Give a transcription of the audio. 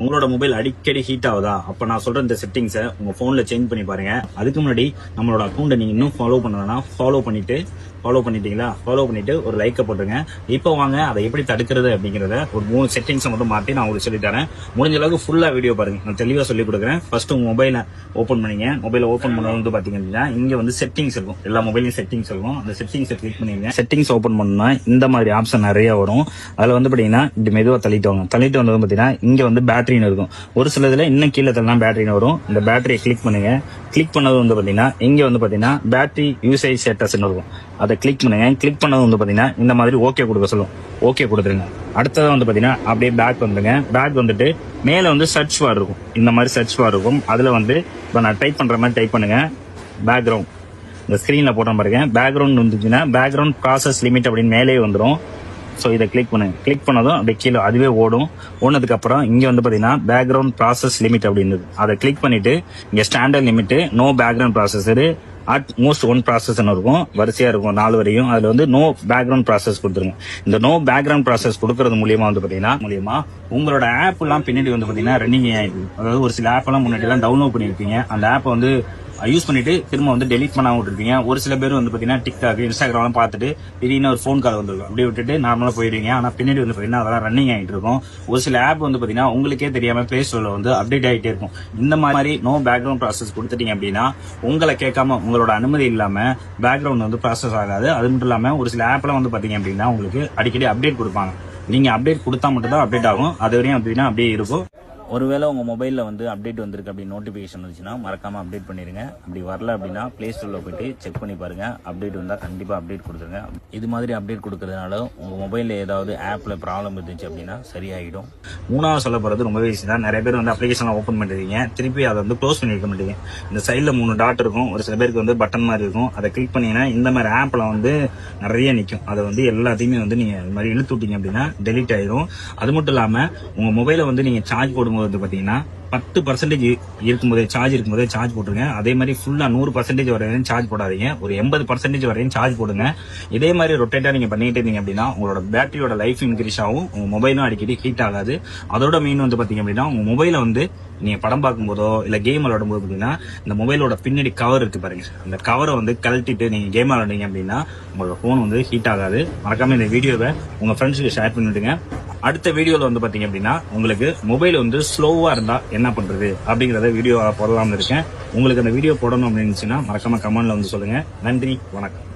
உங்களோட மொபைல் அடிக்கடி ஹீட் ஆகுதா? அப்ப நான் சொல்ற இந்த செட்டிங்ஸை உங்க போன்ல சேஞ்ச் பண்ணி பாருங்க. அதுக்கு முன்னாடி நம்மளோட அக்கௌண்ட்டை நீங்க இன்னும் ஃபாலோ பண்ணலன்னா ஃபாலோ பண்ணிட்டு ஃபாலோ பண்ணிட்டீங்களா? ஃபாலோ பண்ணிட்டு ஒரு லைக்கை போட்டுருங்க. இப்போ வாங்க அதை எப்படி தடுக்கிறது அப்படிங்கிறத ஒரு மூணு செட்டிங்ஸை மட்டும் மாற்றி நான் உங்களுக்கு சொல்லி தரேன். முடிஞ்ச அளவுக்கு ஃபுல்லாக வீடியோ பாருங்க. நான் தெளிவாக சொல்லி கொடுக்குறேன். ஃபர்ஸ்ட் உங்க மொபைலை ஓப்பன் பண்ணீங்க. மொபைலை ஓப்பன் பண்ணது வந்து பாத்தீங்க அப்படின்னா இங்க வந்து செட்டிங்ஸ் இருக்கும். எல்லா மொபைலையும் செட்டிங்ஸ் இருக்கும். அந்த செட்டிங்ஸை கிளிக் பண்ணீங்க செட்டிங்ஸ் ஓப்பன் பண்ணா இந்த மாதிரி ஆப்ஷன் நிறைய வரும். அதுல வந்து பாத்தீங்கன்னா இப்படி மெதுவாக தள்ளிட்டு வாங்க. தள்ளிட்டு வந்தது பாத்தீங்கன்னா இங்க வந்து பேட் பேட்டரின்னு இருக்கும். ஒரு சில இதில் இன்னும் கீழே தள்ளலாம் பேட்டரின்னு வரும். இந்த பேட்டரியை கிளிக் பண்ணுங்க. கிளிக் பண்ணது வந்து பார்த்தீங்கன்னா இங்கே வந்து பார்த்தீங்கன்னா பேட்டரி யூசேஜ் ஸ்டேட்டஸ் இருக்கும். அதை கிளிக் பண்ணுங்க. கிளிக் பண்ணது வந்து பார்த்தீங்கன்னா இந்த மாதிரி ஓகே கொடுக்க சொல்லும். ஓகே கொடுத்துருங்க. அடுத்ததாக வந்து பார்த்தீங்கன்னா அப்படியே பேக் வந்துடுங்க. பேக் வந்துட்டு மேலே வந்து சர்ச் பார் இருக்கும். இந்த மாதிரி சர்ச் பார் இருக்கும். அதில் வந்து இப்போ நான் டைப் பண்ணுற மாதிரி டைப் பண்ணுங்க. பேக்ரவுண்ட் இந்த ஸ்க்ரீனில் போட்டோம் பாருங்க. பேக்ரவுண்ட் வந்துச்சுன்னா பேக்ரவுண்ட் ப்ராசஸ் லிமிட் அப்படின்னு மேலே வந்துடும் ஸோ இதை கிளிக் பண்ணுங்க கிளிக் பண்ணதும் அப்படியே கீழே அதுவே ஓடும். ஓனதுக்கு அப்புறம் வந்து பார்த்தீங்கன்னா பேக்ரவுண்ட் ப்ராசஸ் லிமிட் அப்படின்னு அதை கிளிக் பண்ணிட்டு இங்கே standard limit no background processor at most one ப்ராசஸ்னு இருக்கும். வரிசையாக இருக்கும் நாலு வரையும். அதில் வந்து நோ பேக்ரவுண்ட் ப்ராசஸ் கொடுத்துருங்க. இந்த நோ பேக்ரவுண்ட் ப்ராசஸ் கொடுக்கறது மூலியமாக வந்து பார்த்தீங்கன்னா மூலியமா உங்களோட ஆப்லாம் பின்னாடி வந்து பார்த்தீங்கன்னா ரன்னிங் ஆகிடுது அதாவது ஒரு சில ஆப்லாம் எல்லாம் முன்னாடி எல்லாம் டவுன்லோட் பண்ணியிருக்கீங்க அந்த ஆப்பை வந்து யூஸ் பண்ணிட்டு திரும்ப வந்து டெலிட் பண்ணாம விட்டுருப்பீங்க. ஒரு சில பேர் வந்து பாத்தீங்கன்னா டிக்டாக் இன்ஸ்டாகிராம் பார்த்துட்டு திடீர்னு ஒரு ஃபோன் கால் வந்துருக்கும் அப்படியே விட்டுட்டு நார்மலா போயிருவீங்க. ஆனா பின்னாடி வந்து பாத்தீங்கன்னா அதெல்லாம் ரன்னிங் ஆயிட்டு இருக்கும். ஒரு சில ஆப் வந்து பாத்தீங்கன்னா உங்களுக்கே தெரியாம பிளே ஸ்டோர்ல வந்து அப்டேட் ஆகிட்டே இருக்கும். இந்த மாதிரி நோ பேக்ரவுண்ட் ப்ராசஸ் கொடுத்துட்டீங்க அப்படின்னா உங்களை கேட்காம உங்களோட அனுமதி இல்லாம பேக்ரவுண்ட் வந்து ப்ராசஸ் ஆகாது. அது மட்டும் இல்லாம ஒரு சில ஆப்லாம் வந்து பாத்தீங்க அப்படின்னா உங்களுக்கு அடிக்கடி அப்டேட் கொடுப்பாங்க. நீங்க அப்டேட் கொடுத்தா மட்டும் தான் அப்டேட் ஆகும். அது வரையும் அப்படின்னா அப்படியே இருக்கும். ஒருவேளை உங்கள் மொபைலில் வந்து அப்டேட் வந்திருக்கு அப்படி நோட்டிஃபிகேஷன் வந்துச்சுன்னா மறக்காமல் அப்டேட் பண்ணிடுங்க அப்படி வரல அப்படின்னா ப்ளே ஸ்டோரில் போயிட்டு செக் பண்ணி பாருங்கள் அப்டேட் வந்தால் கண்டிப்பாக அப்டேட் கொடுத்துருங்க. இது மாதிரி அப்டேட் கொடுக்கறதுனால உங்கள் மொபைலில் ஏதாவது ஆப்பில் ப்ராப்ளம் இருந்துச்சு அப்படின்னா சரியாயிடும். மூணாவது சொல்ல போகிறது ரொம்பவே ஈஸி தான். நிறைய பேர் வந்து அப்ளிகேஷன் ஓப்பன் பண்ணிருக்கீங்க திருப்பி அதை வந்து க்ளோஸ் பண்ணிருக்க மாட்டீங்க. இந்த சைடில் மூணு டாட் இருக்கும். ஒரு சில பேருக்கு வந்து பட்டன் மாதிரி இருக்கும். அதை கிளிக் பண்ணிங்கன்னா இந்த மாதிரி ஆப்பில் வந்து நிறைய நிற்கும் அதை வந்து எல்லாத்தையுமே வந்து நீங்கள் இது மாதிரி இழுத்து விட்டீங்க அப்படின்னா டெலிட் ஆயிடும் அது மட்டும் இல்லாமல் உங்கள் மொபைலை வந்து நீங்கள் சார்ஜ் போடும்போது வந்து பார்த்தீங்கன்னா பத்து பர்சன்டேஜ் இருக்கும்போதே சார்ஜ் இருக்கும்போதே சார்ஜ் போட்டுருங்க. அதே மாதிரி ஃபுல்லாக நூறு பர்சன்டேஜ் வரையும் சார்ஜ் போடாதீங்க. ஒரு எண்பது பர்சன்டேஜ் வரையும் சார்ஜ் போடுங்க. இதே மாதிரி ரொட்டேட்டாக நீங்கள் பண்ணிட்டு இருந்தீங்க அப்படின்னா உங்களோட பேட்டரியோட லைஃப் இன்க்ரீஸ் ஆகும். உங்கள் மொபைலும் அடிக்கடி ஹீட் ஆகாது. அதோட மெயின் வந்து பார்த்தீங்க அப்படின்னா உங்கள் மொபைலை வந்து நீங்கள் படம் பார்க்கும்போதோ இல்லை கேம் விளாடும் போது பார்த்தீங்கன்னா இந்த மொபைலோட பின்னாடி கவர் இருக்குது பாருங்க. அந்த கவரை வந்து கழட்டிட்டு நீங்கள் கேம் விளையாடுங்க அப்படின்னா உங்களோட ஃபோன் வந்து ஹீட் ஆகாது. மறக்காமல் இந்த வீடியோவை உங்கள் ஃப்ரெண்ட்ஸுக்கு ஷேர் பண்ணிவிடுங்க. அடுத்த வீடியோல வந்து பாத்தீங்க அப்படின்னா உங்களுக்கு மொபைல் வந்து ஸ்லோவா இருந்தா என்ன பண்றது அப்படிங்கறத வீடியோ போடலாம்னு இருக்கேன். உங்களுக்கு அந்த வீடியோ போடணும் அப்படின்னு இருந்துச்சுன்னா மறக்காம கமெண்ட்ல வந்து சொல்லுங்க. நன்றி வணக்கம்.